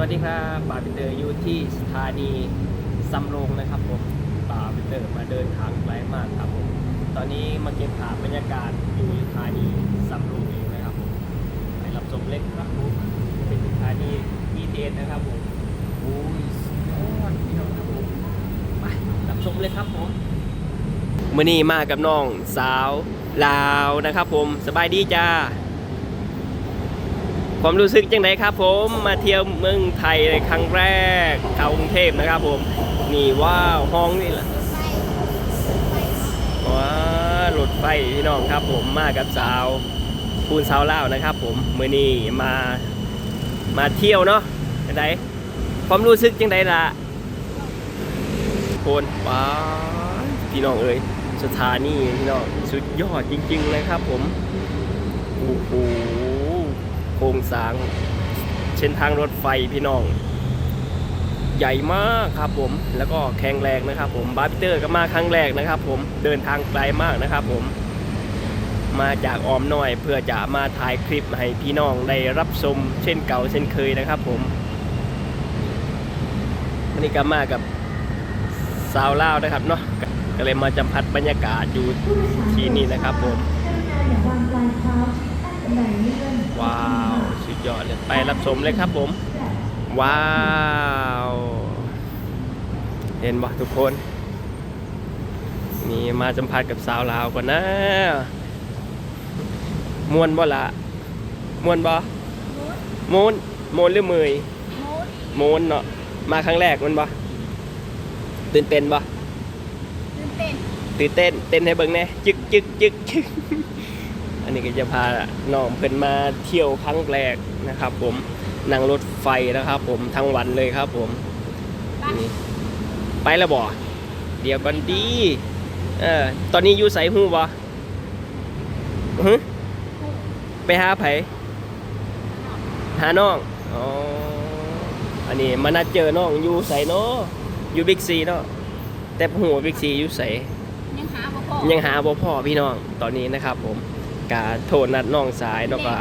วัสดีครับบาร์บิเตอร์อยู่ที่สถานีสำโรงนะครับผมบาร์บิเตอร์มาเดินทางไกลมากครับผมตอนนี้มาเก็บภาพบรรยากาศอยู่สถานีสำโรงเองนะครับผมไปรับชมเล็กครับผมเป็นสถานี BTS นะครับผมโอ้ยสุดยอดพี่น้องครับผมไปรับชมเลยครับผมมื่อนี้มากับน้องสาวลาวนะครับ ผมสบายดีจ้า ความรู้สึกจังไดครับผมมาเที่ยวเมืองไทยในครั้งแรกเข้ากรุงเทพนะครับผมนี่ว้าวห้องนี่แหละว้ารถไฟพี่น้องครับผมมากับสาวคูณสาวเล่านะครับ ผมมือนี้มามาเที่ยวเนาะจังไดความรู้สึกจังไดล่ะโคนว้าพี่น้องเอ้ยสถานีพี่น้องสุดยอดจริงๆเลยครับผมโอ้โห โครงสร้างเส้นทางรถไฟพี่น้อง ใหญ่มากครับผมแล้วก็แข็งแรงนะครับ ผมบาร์บิเตอร์ก็มาครั้งแรกนะครับ ผมเดินทางไกลมากนะครับ ผม มาจากออมน้อย เพื่อจะมาถ่ายคลิปให้พี่น้องได้รับชมเช่นเก่าเช่นเคยนะครับ ผมวันนี้ก็มากับสาวเล่านะครับเนาะก็เลยมาจำพัดบรรยากาศอยู่ที่นี่นะครับผม ว้าว สุดยอดเลย ไปรับชมเลยครับผม ว้าว เห็นบ่ทุกคน นี่มาสัมผัสกับสาวลาวก่อนนะมวนบ่ละมวนบ่มวนมวนหรือเมยมวนเนาะ มาครั้งแรกมันบ่ตื่นเต้นบ่ตื่นเต้นตื่นเต้น เต้นให้เบิ่งแหน่จึกจึกจึกจึกอั นนี้ก็จะพาน้องเพิ่นมาเที่ยวครั้งแรกนะครับ ผมนั่งรถไฟนะครับ ผมทั้งวันเลยครับ ผมไปนี่ไปแล้วบ่เดี๋ยวกันดีเออตอนนี้อยู่ไสฮู้บ่ฮึไปหาไผหาน้องอ๋ออันนี้มานัดเจอน้องอยู่ไสเนาะอยู่บิ๊กซีเนาะแต่บ่ฮู้ว่าบิ๊กซีอยู่ไสยังหาบ่พอยังหาบ่พ่อพี่น้องตอนนี้นะครับผม กาโทษนัดน้องสายเนาะก็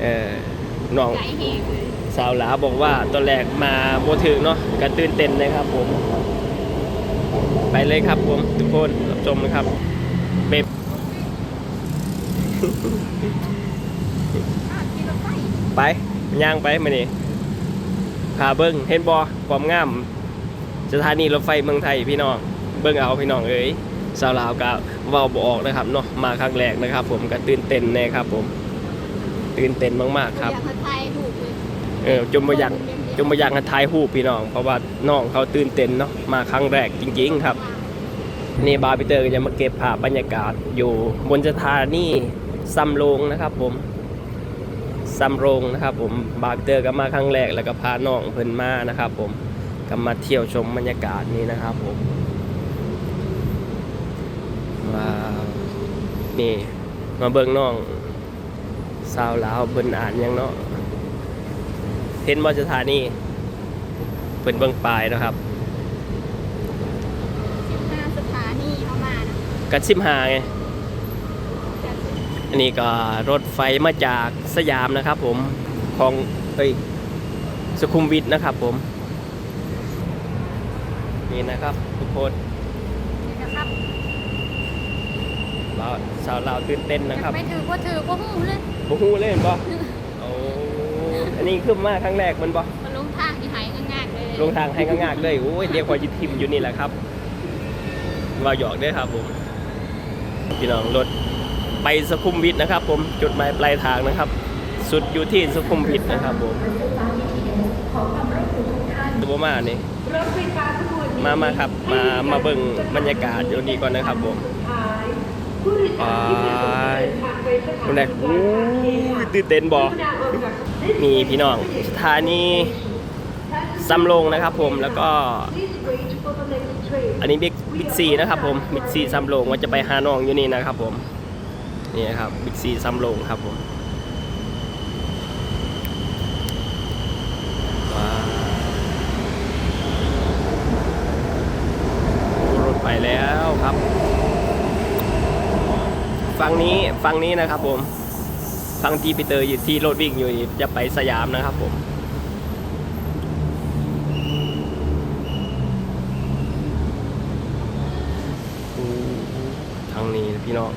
เออน้องสาวหลาบอกว่าตอนแรกมาบ่ถึงเนาะก็ตื่นเต้นเลยครับผม ไปเลยครับผมทุกคนรับชมนะครับเบบไปย่างไปมานี่พาเบิ้งเห็นบ่ความงามสถานีรถไฟเมืองไทยพี่น้อง เบิ้งเอาพี่น้องเอ้ย สาวลาวก็เว้าบ่ออกนะครับเนาะมาครั้งแรกนะครับ ผมก็ตื่นเต้นแน่ครับ ผม ตื่นเต้นมากๆครับ อยากมาถ่ายรูปเลยเออจมบ่อยากจมบ่อยากให้ถ่ายรูปพี่น้อง เพราะว่าน้องเขาตื่นเต้นเนาะมาครั้งแรกจริง ๆ ครับ นี่บาร์บิเตอร์ก็จะมาเก็บภาพบรรยากาศอยู่บนสถานีซัมโรงนะครับ ผมซัมโรงนะครับ ผมบาร์บิเตอร์ก็มาครั้งแรกแล้วก็พาน้องเพิ่นมานะครับ ผมก็มาเที่ยวชมบรรยากาศนี้นะครับ ผมว้าว นี่ มาเบิ่งน้องสาวลาวเพิ่นอ่านหยังเนาะเห็นว่าสถานีเป็นเบื้องปลายนะครับ15สถานีเอามานะกัดซิมหาไงจัดอันนี้ก็รถไฟมาจากสยามนะครับผมของเอ้ยสุขุมวิทนะครับผม นี่นะครับทุกคนนี่นะครับ เราสาวเราวตื่นเต้นนะครับไม่ถือบ่ถือบ่ฮู้เลยบูฮูเล่นบ่โอ้อันนี้ขึ้นมาครั้งแรกมันบ่มาลงทางที่หายง่ายๆเลยลงทางให้ง่ายๆเลยโอ้ยเรียกว่าจิทิมอยู่นี่แหละครับว่าหยอกเด้วยครับผมพี่น้องรถไปสุขุมวิทนะครับ ผมจุดหมายปลายทางนะครับ สุดอยู่ที่สุขุมวิทนะครับผมตัวมานี่มามาครับ มามาเบิ่งบรรยากาศอยู่นี่ก่อนนะครับผม ไปคนไหนโอ้ยตื่นเต้นบ่นี่พี่น้องสถานีซ้ำลงนะครับผมแล้วก็ อันนี้บิ๊กบิ๊กซีนะครับผมบิ๊กซีซ้ำลงว่าจะไปหานองอยู่นี่นะครับผมนี่ครับบิ๊กซีซ้ำลงครับผมวาวรถไปแล้วครับ ฝั่งนี้ฝั่งนี้นะครับผมฟังที่ปีเตอร์อยู่ที่รถวิ่งอยู่จะไปสยามนะครับผมทางนี้พี่น้อง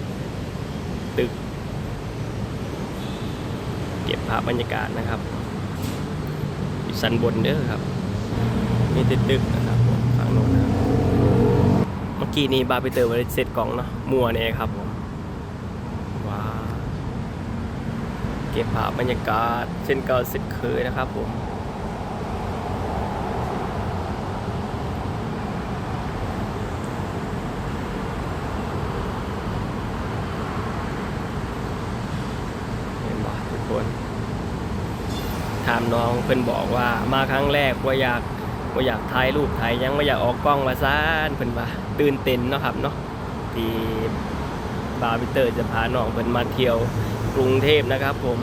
ตึก เก็บภาพบรรยากาศนะครับสันบนเด้อครับมีติดตึกนะครับผมฝั่งโน้นนะเมื่อกี้นี้บาร์ปีเตอร์มาเซตกล่องเนาะมัวเนี่ยครับผมว้าวเก็บภาพบรรยากาศ เช่นเก่าสร็จเคยนะครับผมเห็นบ่ทุกคนถามน้องเพิ่นบอกว่ามาครั้งแรกว่าอยากว่าอยากถ่ายรูปถ่ายยังว่าอยากออกกล้องว่าซ่านเพิ่นว่าตื่นเต้นเนาะครับเนาะที่บาร์บิเตอร์จะพาน้องเพิ่นมาเที่ยว กรุงเทพนะครับผม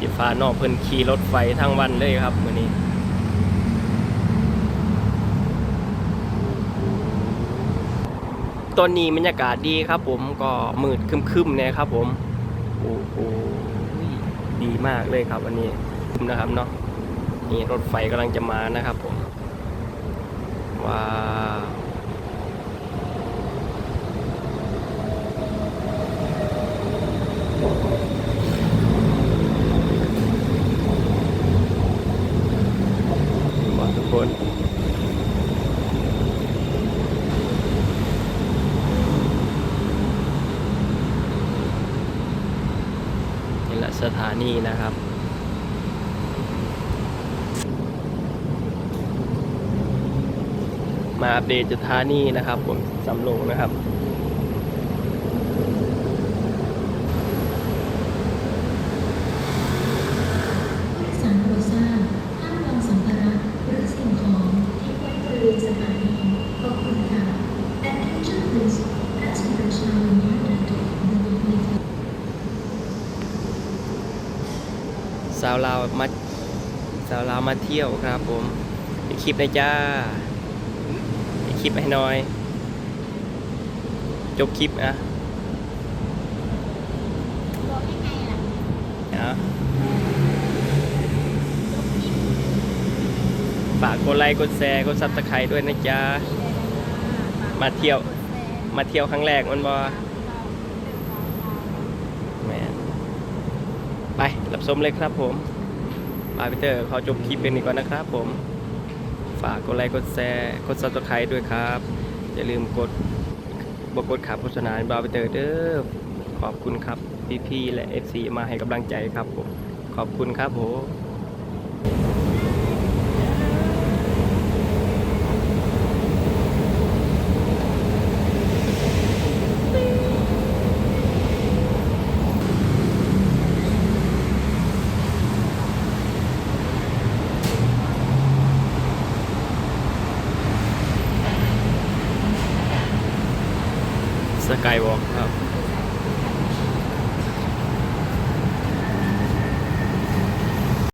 จะพานองเพิ่นขี่รถไฟทั้งวันเลยครับมื้อนี้ตอนนี้บรรยากาศดีครับผมก็มืดคึมๆเนี่ยครับผมโอ้โหดีมากเลยครับวันนี้นะครับเนาะนี่รถไฟกำลังจะมานะครับผมว้าวมาทุก คนนี่แหละสถานีนะครับมาอัปเดตสถานีนะครับ ผมสำโรงนะครับ สารโปรดทราบห้ามวางสัมภาระหรือสิ่งของที่ไว้บริเวณสถานีขอบคุณค่ะ Attention please passengers are reminded that the สาวลาวมาสาวลาวมาเที่ยวครับผมอีกคลิปหนะจ้าอีกคลิปให้หน่อย จบคลิปนะบอกยังไงล่ะนะฝากกดไลค์กดแชร์กดซับสไครต์ด้วยนะจ๊ะ มาเที่ยว มาเที่ยวครั้งแรกมันบอแหมน กับชมเลยครับผมมาพีเตอร์ขอจบคลิปเป็นนี้ก่อนนะครับผม ฝากกดไลค์กดแชร์กดซับสไครต์ด้วยครับ อย่าลืมกดบกดขาโฆษณาบาพีเตอร์เด้อขอบคุณครับพี่ๆและ FC มาให้กำลังใจครับผม ขอบคุณครับผม Maracaibo.